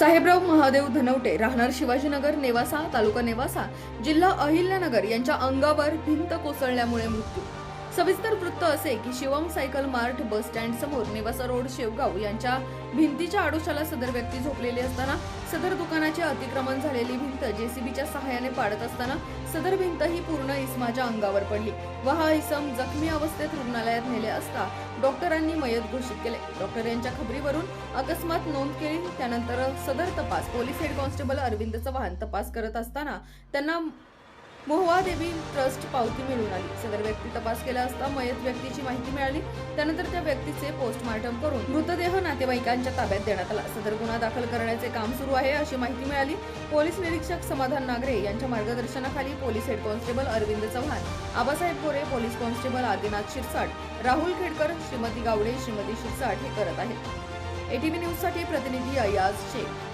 साहेबराव महादेव धनवटे राहणार शिवाजीनगर नेवासा तालुका नेवासा जिल्हा अहिल्यानगर यांच्या अंगावर भिंत कोसळल्यामुळे मृत्यू. सविस्तर वृत्त असे की Shivam cycle mart bus stand समोर नेवासा रोड शेवगाव यांच्या भिंतीच्या आडोशाला सदर व्यक्ती झोपलेली असताना सदर दुकानाचे अतिक्रमण झालेली भिंत जेसीबीच्या सहाय्याने पाडत असताना सदर भिंत ही पूर्ण इसमाच्या अंगावर पडली. व हा इसम जखमी अवस्थेत रुग्णालयात नेले असता डॉक्टरांनी मयत घोषित केले. डॉक्टर यांच्या खबरीवरून अकस्मात नोंद केली. त्यानंतर सदर तपास police head constable Arvind Chavan तपास करत असताना त्यांना मोहवादेवी ट्रस्ट पावती मिळून आली. सदर व्यक्ती तपास केला असता मयत व्यक्तीची माहिती मिळाली. त्यानंतर त्या व्यक्तीचे पोस्टमार्टम करून मृतदेह नातेवाईकांच्या ताब्यात देण्यात आला. सदर गुन्हा दाखल करण्याचे काम सुरू आहे अशी माहिती मिळाली. पोलीस निरीक्षक समाधान नागरे यांच्या मार्गदर्शनाखाली police head constable Arvind Chavan Abasaheb Gore police constable Adinath Shirsat Rahul Khedkar Shrimati Gawade Shrimati Shirsat हे करत आहेत. एटीव्ही न्यूजसाठी प्रतिनिधी अयाज शेख.